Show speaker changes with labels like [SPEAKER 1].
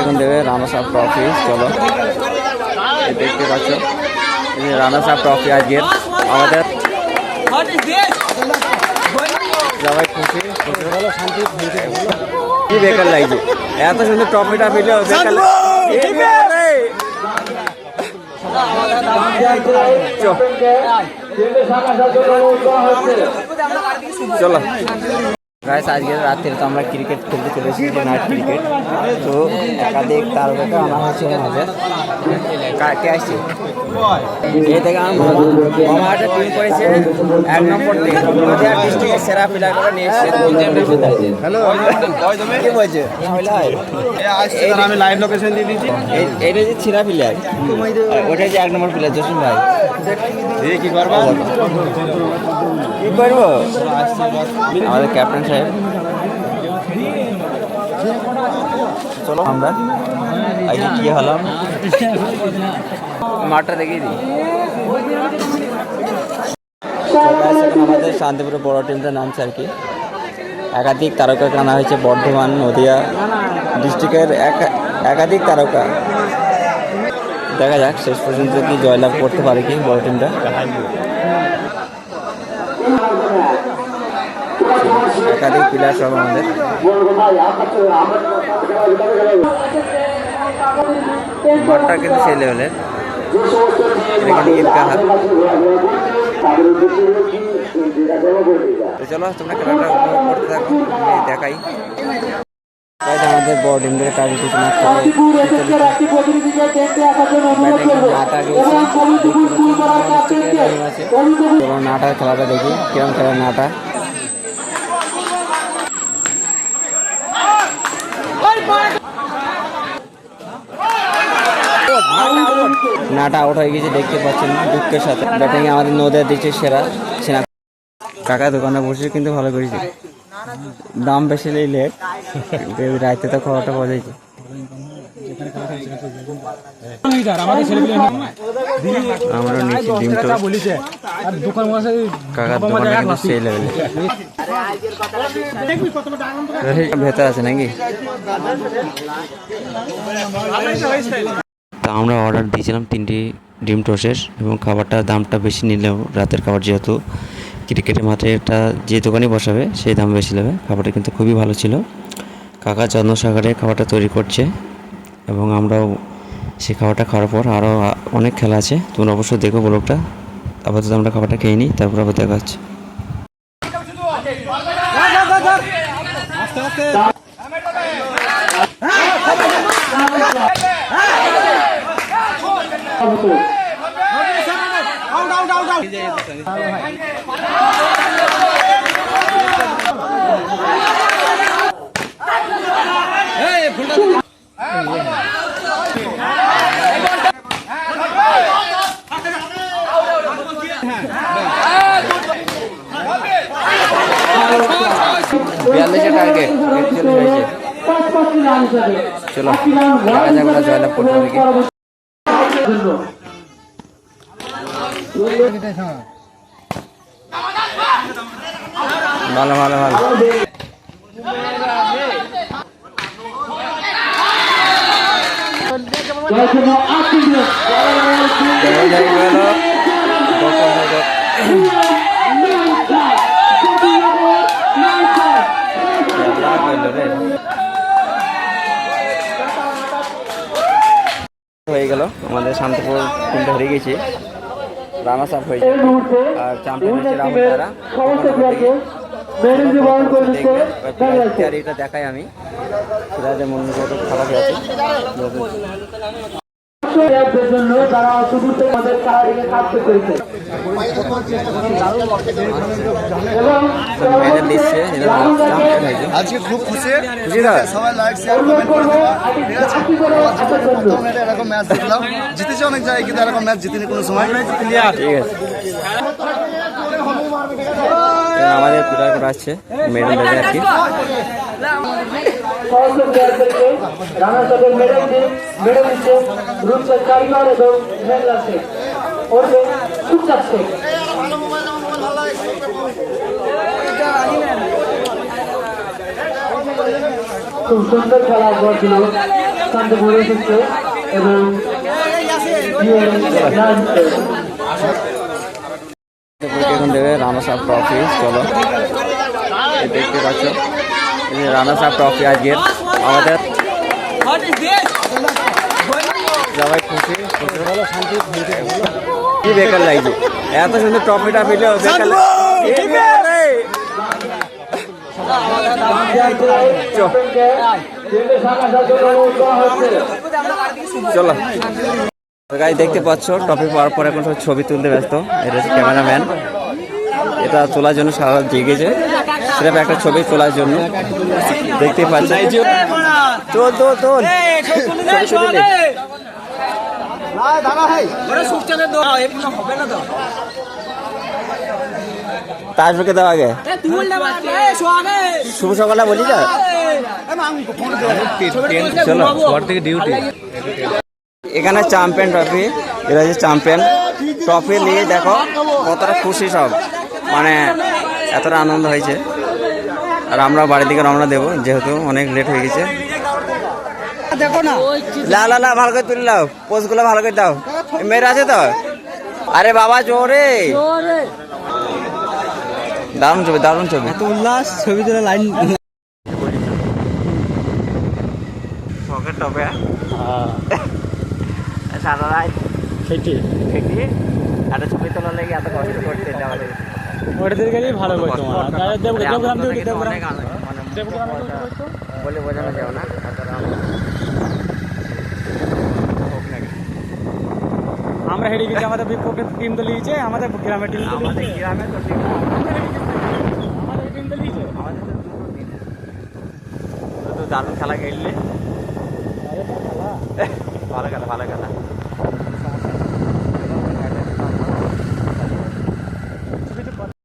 [SPEAKER 1] এখন দেবে রানা সাহেব ট্রফি চলো। দেখতে পাচ্ছ। রানা সাহেব ট্রফি আজকের। আমাদের সবাই খুশি কি বেকার লাগছে? এত সুন্দর ট্রফিটা পেলে বেকার চলো। গাইস আজকে রাত্রে তো আমরা ক্রিকেট খেলতে চলে এসেছি নাইট ক্রিকেট তো একাধিক তারকাকে আনা হয়েছে আমাদের কা- আসছে? এই থেকে আমার মামা। মামা একটা টিম করেছে এক নম্বর টিম নদিয়া ডিস্ট্রিক্টের সেরা প্লেয়ার করে নিয়ে এসেছে হ্যালো কি বলছে?
[SPEAKER 2] আমি লাইভ লোকেশন দিয়ে দিচ্ছি
[SPEAKER 1] এইটা যে ছিরা প্লেয়ার ওটা যে এক নম্বর প্লেয়ার জসিম ভাই।
[SPEAKER 2] কি করবা?
[SPEAKER 1] করব আমাদের ক্যাপ্টেন সাহেব। চলো আমরা। আজকে কি হলাম। মাঠটা দেখিয়ে দিই। আমাদের শান্তিপুরের বড় টিমটা নামছে আর কি। একাধিক তারকাকে আনা হয়েছে বর্ধমান, নদিয়া ডিস্ট্রিক্টের এক- একাধিক তারকা। দেখা যাক, শেষ পর্যন্ত কি জয়লাভ করতে পারে কি বড় টিমটা একাধিক প্লেয়ার সব আমাদের। মাঠটা কিন্তু সেই লেভেলের তো চলো, তোমরা খেলাটা করতে থাকো। দেখাই। আমাদের বড় কিছু না নাটার খেলাটা দেখি কিরম খেলে নাটা? নাটা আউট হয়ে গেছে দেখতে পাচ্ছেন দুঃখের সাথে। ব্যাটিং আমাদের নদের দিচ্ছে সেরা সেনা। কাকা দোকানে বসে কিন্তু ভালো করেছে। দাম বেশি নেই লেট। রাইতে তো খাওয়াটা পাওয়া যাচ্ছে আমরা নিচ্ছি ডিম কাকার দোকানে ভেতর আছে নাকি? তা আমরা অর্ডার দিয়েছিলাম তিনটি ডিম টোসের এবং খাবারটার দামটা বেশি নিলেও রাতের খাবার যেহেতু ক্রিকেটের মাঠে এটা যে দোকানে বসাবে, সেই দাম বেশি নেবে। খাবারটা কিন্তু খুবই ভালো ছিল। কাকা যত্ন খাবারটা তৈরি করছে এবং আমরাও সেই খাবারটা খাওয়ার পর আরও অনেক খেলা আছে। তোমরা অবশ্যই দেখো ব্লগটা। আপাতত আমরা খাবারটা খেয়ে নিই, তারপর আবার দেখা হচ্ছে। বিয়াল্লিশের টার্গেট একচল্লিশ হয়েছে। চলো দেখা যাক ওরা জয়লাভ করতে পারে কি। ভালো ভালো ভালো। হয়ে গেল আমাদের শান্তিপুর টিমটা হেরে গেছে রানা সাপ হয়েছে আর চ্যাম্পিয়ন হয়েছে রাহুল তারা। এটা দেখাই আমি। সেটা মনে খারাপ আছে
[SPEAKER 3] জন্য তারা থেকে আমাদের খেলাটিকে কাটতে পেরেছে
[SPEAKER 2] আজকে খুব খুশি।
[SPEAKER 1] খুশি না?
[SPEAKER 2] সবাই লাইক শেয়ার কমেন্ট করে দেবা ঠিক আছে এরকম ম্যাচ জিতলাম জিতেছি অনেক জায়গায় কিন্তু এরকম ম্যাচ জিতিনি কোনো সময়। ক্লিয়ার
[SPEAKER 1] ঠিক আছে। আমাদের প্লেয়ার করে আসছে মেডেল দেবে আর কি।
[SPEAKER 3] খুব সুন্দর খেলা করছিল শান্তিপুর এসেছে এবং ইয়ে,
[SPEAKER 1] এখন দেবে রানা সাহেব ট্রফি চলো। দেখতে পাচ্ছ। এই রানা সাহেব ট্রফি আজকের। আমাদের সবাই খুশি কি বেকার লাগছে? এত সুন্দর ট্রফিটা। চো, চলো। গাই দেখতে পাচ্ছ টপি পাওয়ার পর এখন সব ছবি তুলতে ব্যস্ত। এটা হচ্ছে ক্যামেরাম্যান। এটা তোলার জন্য সারা রাত জেগেছে। সেটা একটা ছবি তোলার জন্য। দেখতে পাচ্ছ তোল তোল তোল। ছবি তুলে দাও আগে। শুভ সকালে বলি যা চলো। ঘর থেকে ডিউটি এখানে চ্যাম্পিয়ন ট্রফি। এটা হচ্ছে চ্যাম্পিয়ন ট্রফি নিয়ে দেখো কতটা খুশি সব। মানে এতটা আনন্দ হয়েছে। আর আমরা বাড়ির দিকে রওনা দেবো যেহেতু অনেক লেট হয়ে গেছে। দেখো না। লা লা লা ভালো করে তুলে দাও পোস্টগুলো ভালো করে দাও। মেয়ের আছে তো? আরে বাবা জোরে। দারুণ ছবি দারুণ ছবি।
[SPEAKER 4] উল্লাস ছবি তোলা লাইন।
[SPEAKER 1] টপে সারা রাত
[SPEAKER 4] সেটি।
[SPEAKER 1] দেখি একটা ছবি তোলার লেগে এত কষ্ট করতে এটা
[SPEAKER 4] ওটাদের গেলেই ভালো করতো
[SPEAKER 1] মানে
[SPEAKER 4] দেবগ্রাম থেকে দেবগ্রাম
[SPEAKER 1] বলে বোঝানো যাবে না।
[SPEAKER 4] আমরা হেরে গেছি আমাদের বিপক্ষে টিম তো লিয়েছে আমাদের গ্রামের টিম তো
[SPEAKER 1] আমাদের গ্রামে তো না।
[SPEAKER 4] আমাদের টিম তো লিয়েছে।
[SPEAKER 1] আমাদের তো দুটো দিন তো দারুণ খেলা খেললে। ভালো খেলা ভালো খেলা।